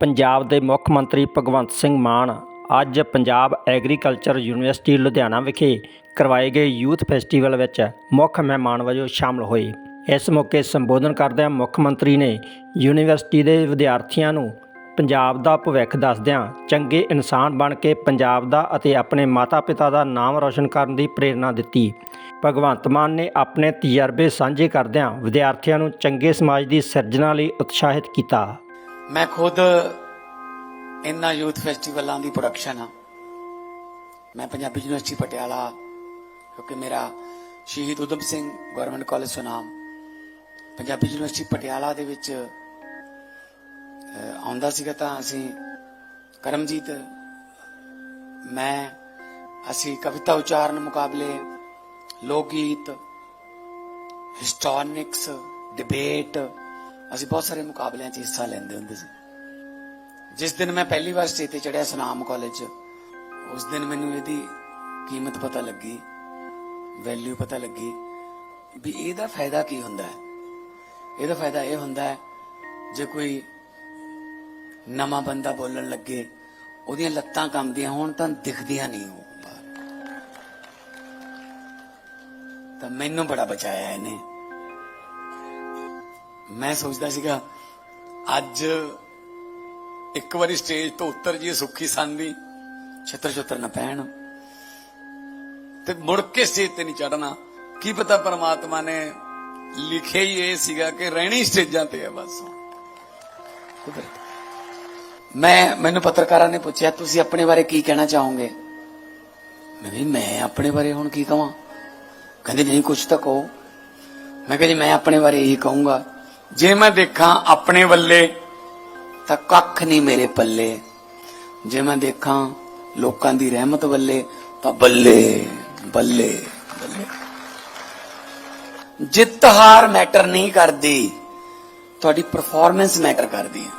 ਪੰਜਾਬ ਦੇ ਮੁੱਖ ਮੰਤਰੀ ਭਗਵੰਤ ਸਿੰਘ ਮਾਨ ਅੱਜ ਪੰਜਾਬ ਐਗਰੀਕਲਚਰ ਯੂਨੀਵਰਸਿਟੀ ਲੁਧਿਆਣਾ ਵਿਖੇ ਕਰਵਾਏ ਗਏ ਯੂਥ ਫੈਸਟੀਵਲ ਵਿੱਚ ਮੁੱਖ ਮਹਿਮਾਨ ਵਜੋਂ ਸ਼ਾਮਲ ਹੋਏ। ਇਸ ਮੌਕੇ ਸੰਬੋਧਨ ਕਰਦਿਆਂ ਮੁੱਖ ਮੰਤਰੀ ਨੇ ਯੂਨੀਵਰਸਿਟੀ ਦੇ ਵਿਦਿਆਰਥੀਆਂ ਨੂੰ ਪੰਜਾਬ ਦਾ ਭਵਿੱਖ ਦੱਸਦਿਆਂ ਚੰਗੇ ਇਨਸਾਨ ਬਣ ਕੇ ਪੰਜਾਬ ਦਾ ਅਤੇ ਆਪਣੇ ਮਾਤਾ-ਪਿਤਾ ਦਾ ਨਾਮ ਰੌਸ਼ਨ ਕਰਨ ਦੀ ਪ੍ਰੇਰਣਾ ਦਿੱਤੀ। ਭਗਵੰਤ ਮਾਨ ਨੇ ਆਪਣੇ ਤਜਰਬੇ ਸਾਂਝੇ ਕਰਦਿਆਂ ਵਿਦਿਆਰਥੀਆਂ ਨੂੰ ਚੰਗੇ ਸਮਾਜ ਦੀ ਸਿਰਜਣਾ ਲਈ ਉਤਸ਼ਾਹਿਤ ਕੀਤਾ। ਮੈਂ ਖੁਦ ਇੰਨਾ ਯੂਥ ਫੈਸਟੀਵਲਾਂ ਦੀ ਪ੍ਰੋਡਕਸ਼ਨ ਹਾਂ। ਮੈਂ ਪੰਜਾਬੀ ਯੂਨੀਵਰਸਿਟੀ ਪਟਿਆਲਾ, ਕਿਉਂਕਿ ਮੇਰਾ Shaheed Udham Singh government college Sunam Punjabi university Patiala ਦੇ ਵਿੱਚ ਆਉਂਦਾ ਸੀਗਾ ਤਾਂ ਅਸੀਂ ਕਰਮਜੀਤ, ਮੈਂ, ਅਸੀਂ ਕਵਿਤਾ ਉਚਾਰਨ ਮੁਕਾਬਲੇ, ਲੋਕ ਗੀਤ ਹਿਸਟੋਰਿਕਸ ਡਿਬੇਟ ਅਸੀਂ ਬਹੁਤ ਸਾਰੇ ਮੁਕਾਬਲਿਆਂ 'ਚ ਹਿੱਸਾ ਲੈਂਦੇ ਹੁੰਦੇ ਸੀ। ਜਿਸ ਦਿਨ ਮੈਂ ਪਹਿਲੀ ਵਾਰ ਸਟੇਜ ਤੇ ਚੜਿਆ ਸੁਨਾਮ ਕਾਲਜ 'ਚ ਉਸ ਦਿਨ ਮੈਨੂੰ ਇਹਦੀ ਕੀਮਤ ਪਤਾ ਲੱਗੀ ਵੈਲਿਊ ਪਤਾ ਲੱਗੀ ਵੀ ਇਹਦਾ ਫਾਇਦਾ ਕੀ ਹੁੰਦਾ ਹੈ। ਇਹਦਾ ਫਾਇਦਾ ਇਹ ਹੁੰਦਾ ਹੈ, ਜੇ ਕੋਈ ਨਵਾਂ ਬੰਦਾ ਬੋਲਣ ਲੱਗੇ, ਉਹਦੀਆਂ ਲੱਤਾਂ ਕੰਬਦੀਆਂ ਹੋਣ ਤਾਂ ਦਿਖਦੀਆਂ ਨਹੀਂ ਉਹ ਤਾਂ ਮੈਨੂੰ ਬੜਾ ਬਚਾਇਆ ਇਹਨੇ। ਮੈਂ ਸੋਚਦਾ ਸੀਗਾ, ਅੱਜ ਇੱਕ ਵਾਰੀ ਸਟੇਜ ਤੋਂ ਉੱਤਰ ਜੀ ਸੁੱਖੀ ਸੰਦੀ ਛਤਰ ਛਤਰ ਨਾ ਪੈਣ। ਤੇ ਮੁੜ ਕੇ ਸਟੇਜ ਤੇ ਨਹੀਂ ਚੜਨਾ ਕੀ ਪਤਾ ਪਰਮਾਤਮਾ ਨੇ ਲਿਖਿਆ ਹੀ ਇਹ ਸੀਗਾ ਕਿ ਰਹਿਣੀ ਸਟੇਜਾਂ ਤੇ ਹੈ ਬਸ। ਕੁਦਰਤ ਮੈਂ, ਮੈਨੂੰ ਪੱਤਰਕਾਰਾਂ ਨੇ ਪੁੱਛਿਆ, ਤੁਸੀਂ ਆਪਣੇ ਬਾਰੇ ਕੀ ਕਹਿਣਾ ਚਾਹੋਗੇ? ਮੈਂ ਵੀ ਮੈਂ ਆਪਣੇ ਬਾਰੇ ਹੁਣ ਕੀ ਕਹਾਂ ਕਹਿੰਦੇ, ਨਹੀਂ ਕੁਝ ਤਾਂ ਕਹੋ। ਮੈਂ ਕਹਿੰਦੀ ਮੈਂ ਆਪਣੇ ਬਾਰੇ ਇਹੀ ਕਹੂੰਗਾ। ਜੇ ਮੈਂ ਦੇਖਾਂ ਆਪਣੇ ਵੱਲੇ, ਤਾਂ ਕੱਖ ਨਹੀਂ ਮੇਰੇ ਪੱਲੇ। ਜੇ ਮੈਂ ਦੇਖਾਂ ਲੋਕਾਂ ਦੀ ਰਹਿਮਤ ਵੱਲੇ, ਤਾਂ ਬੱਲੇ ਬੱਲੇ ਬੱਲੇ। ਜਿੱਤ ਹਾਰ ਮੈਟਰ ਨਹੀਂ ਕਰਦੀ, ਤੁਹਾਡੀ ਪਰਫਾਰਮੈਂਸ ਮੈਟਰ ਕਰਦੀ ਹੈ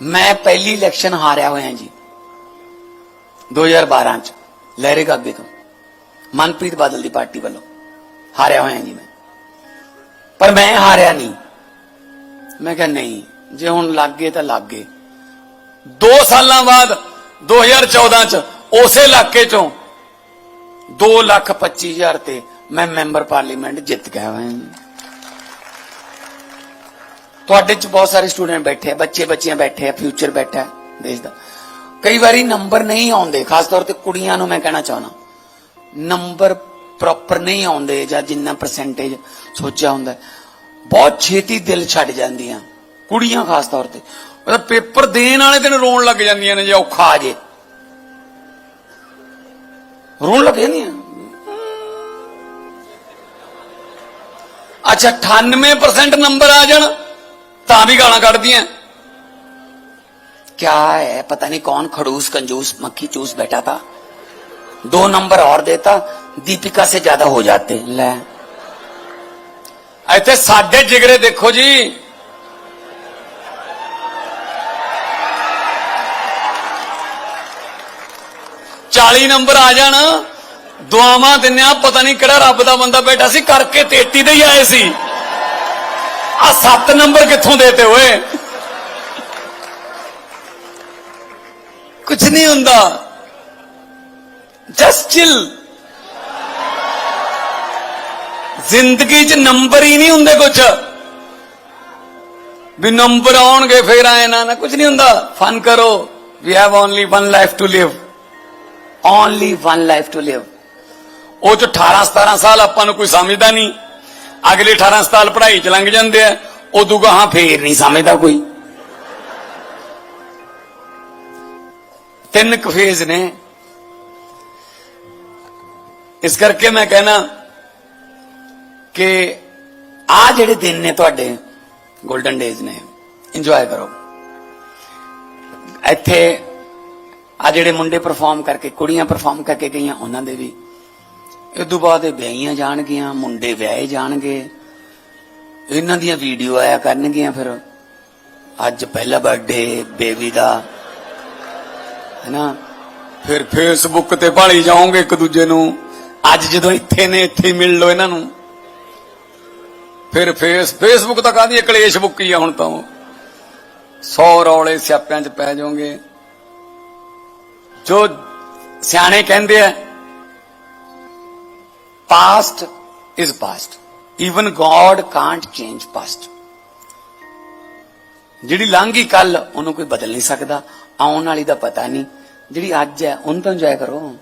ਮੈਂ ਪਹਿਲੀ ਇਲੈਕਸ਼ਨ ਹਾਰਿਆ ਹੋਇਆ ਜੀ 2012 ਚ, ਲਹਿਰੇ ਗਾਗੇ ਤੋਂ। ਮਨਪ੍ਰੀਤ ਬਾਦਲ ਦੀ ਪਾਰਟੀ ਵੱਲੋਂ ਹਾਰਿਆ ਹੋਇਆ ਜੀ ਮੈਂ। ਪਰ ਮੈਂ ਹਾਰਿਆ ਨਹੀਂ। ਮੈਂ ਕਿਹਾ ਨਹੀਂ, ਜੇ ਹੁਣ ਲੱਗ ਗਏ ਤਾਂ ਲੱਗ ਗਏ। 2 ਸਾਲਾਂ ਬਾਅਦ 2014 ਚ ਉਸੇ ਇਲਾਕੇ ਚੋਂ 2 ਲੱਖ 25 ਹਜ਼ਾਰ ਤੇ ਮੈਂ ਮੈਂਬਰ ਪਾਰਲੀਮੈਂਟ ਜਿੱਤ ਗਿਆ ਹਾਂ ਤੁਹਾਡੇ ਚ ਬਹੁਤ ਸਾਰੇ ਸਟੂਡੈਂਟ ਬੈਠੇ ਆ, ਬੱਚੇ ਬੱਚੀਆਂ ਬੈਠੇ ਆ, ਫਿਊਚਰ ਬੈਠਾ ਦੇਸ਼ ਦਾ। ਕਈ ਵਾਰੀ ਨੰਬਰ ਨਹੀਂ ਆਉਂਦੇ, ਖਾਸ ਤੌਰ ਤੇ ਕੁੜੀਆਂ ਨੂੰ ਮੈਂ ਕਹਿਣਾ ਚਾਹਣਾ ਨੰਬਰ ਪ੍ਰੋਪਰ ਨਹੀਂ ਆਉਂਦੇ ਜਾਂ ਜਿੰਨਾ ਪਰਸੈਂਟੇਜ ਸੋਚਿਆ ਹੁੰਦਾ ਹੈ, ਬਹੁਤ ਛੇਤੀ ਦਿਲ ਛੱਡ ਜਾਂਦੀਆਂ ਕੁੜੀਆਂ ਖਾਸ ਤੌਰ ਤੇ ਉਹਦਾ ਪੇਪਰ ਦੇਣ ਵਾਲੇ ਦਿਨ ਰੋਣ ਲੱਗ ਜਾਂਦੀਆਂ ਨੇ ਜੇ ਔਖਾ ਆ ਜੇ ਰੋਣ ਲੱਗ ਜਾਂਦੀਆਂ ਅੱਛਾ 98% ਨੰਬਰ ਆ ਜਾਣ ਤਾਂ ਵੀ ਗਾਲਾਂ ਕੱਢਦੀਆਂ क्या है पता नहीं कौन खड़ूस कंजूस मक्खी चूस बैठा था दो नंबर और देता दीपिका से ज्यादा हो जाते ले ਇੱਥੇ ਸਾਡੇ ਜਿਗਰੇ ਦੇਖੋ ਜੀ ਚਾਲੀ ਨੰਬਰ ਆ ਜਾਣ ਦੁਆਵਾਂ ਦਿੰਨੇ ਆ ਪਤਾ ਨਹੀਂ ਕਿਹੜਾ ਰੱਬ ਦਾ ਬੰਦਾ ਬੈਠਾ ਸੀ ਕਰਕੇ 33 ਦੇ ਹੀ ਆਏ ਸੀ ਆ 7 ਨੰਬਰ ਕਿੱਥੋਂ ਦੇਤੇ ਓਏ ਕੁਝ ਨਹੀਂ ਹੁੰਦਾ ਜਸਟ ਚਿਲ ਜ਼ਿੰਦਗੀ 'ਚ ਨੰਬਰ ਹੀ ਨਹੀਂ ਹੁੰਦੇ ਕੁਝ ਵੀ ਨੰਬਰ ਆਉਣਗੇ ਫੇਰ ਆਏ ਨਾ ਨਾ ਕੁਝ ਨਹੀਂ ਹੁੰਦਾ ਫਨ ਕਰੋ we have only one life to live only one life to live ਉਹ ਚ 18 17 ਸਾਲ ਆਪਾਂ ਨੂੰ ਕੋਈ ਸਮਝਦਾ ਨਹੀਂ ਅਗਲੇ 18 ਸਾਲ ਪੜ੍ਹਾਈ ਚ ਲੰਘ ਜਾਂਦੇ ਆ ਉਦੋਂ ਗਾਹਾਂ ਫੇਰ ਨਹੀਂ ਸਮਝਦਾ ਕੋਈ ਤਿੰਨ ਕੁ ਫੇਜ਼ ਨੇ ਇਸ ਕਰਕੇ ਮੈਂ ਕਹਿਣਾ ਕਿ ਆ ਜਿਹੜੇ ਦਿਨ ਨੇ ਤੁਹਾਡੇ 골ਡਨ ਡੇਜ਼ ਨੇ ਇੰਜੋਏ ਕਰੋ। ਇੱਥੇ ਆ ਜਿਹੜੇ ਮੁੰਡੇ ਪਰਫਾਰਮ ਕਰਕੇ, ਕੁੜੀਆਂ ਪਰਫਾਰਮ ਕਰਕੇ ਗਈਆਂ, ਉਹਨਾਂ ਦੇ ਵੀ। ਇਸ ਤੋਂ ਬਾਅਦ ਇਹ ਵਿਆਹੀਆਂ ਜਾਣਗੀਆਂ, ਮੁੰਡੇ ਵਿਆਹੇ ਜਾਣਗੇ। ਇਹਨਾਂ ਦੀਆਂ ਵੀਡੀਓ ਆਇਆ ਕਰਨਗੀਆਂ ਫਿਰ। ਅੱਜ ਪਹਿਲਾ ਬਰਥਡੇ ਬੇਬੀ ਦਾ। ਹੈਨਾ? ਫਿਰ ਫੇਸਬੁੱਕ ਤੇ ਭਾਲੀ ਜਾਓਗੇ ਇੱਕ ਦੂਜੇ ਨੂੰ। ਅੱਜ ਜਦੋਂ ਇੱਥੇ ਨੇ, ਇੱਥੇ ਮਿਲ ਲਓ ਇਹਨਾਂ ਨੂੰ। ਫਿਰ ਫੇਸ, ਫੇਸਬੁੱਕ ਤਾਂ ਕਾਹਦੀ ਕਲੇਸ਼ ਬੁੱਕੀ ਆ ਹੁਣ ਤਾਂ 100 ਰੌਲੇ ਸਿਆਪਿਆਂ 'ਚ ਪੈ ਜਾਓਗੇ। ਜੋ ਸਿਆਣੇ ਕਹਿੰਦੇ ਆ past is past even God can't change past ਜਿਹੜੀ ਲੰਘੀ ਕੱਲ ਉਹਨੂੰ ਕੋਈ ਬਦਲ ਨਹੀਂ ਸਕਦਾ। ਆਉਣ ਵਾਲੀ ਦਾ ਪਤਾ ਨਹੀਂ। ਜਿਹੜੀ ਅੱਜ ਹੈ, ਉਹਨੂੰ ਤਾਂ ਇੰਜੋਏ ਕਰੋ।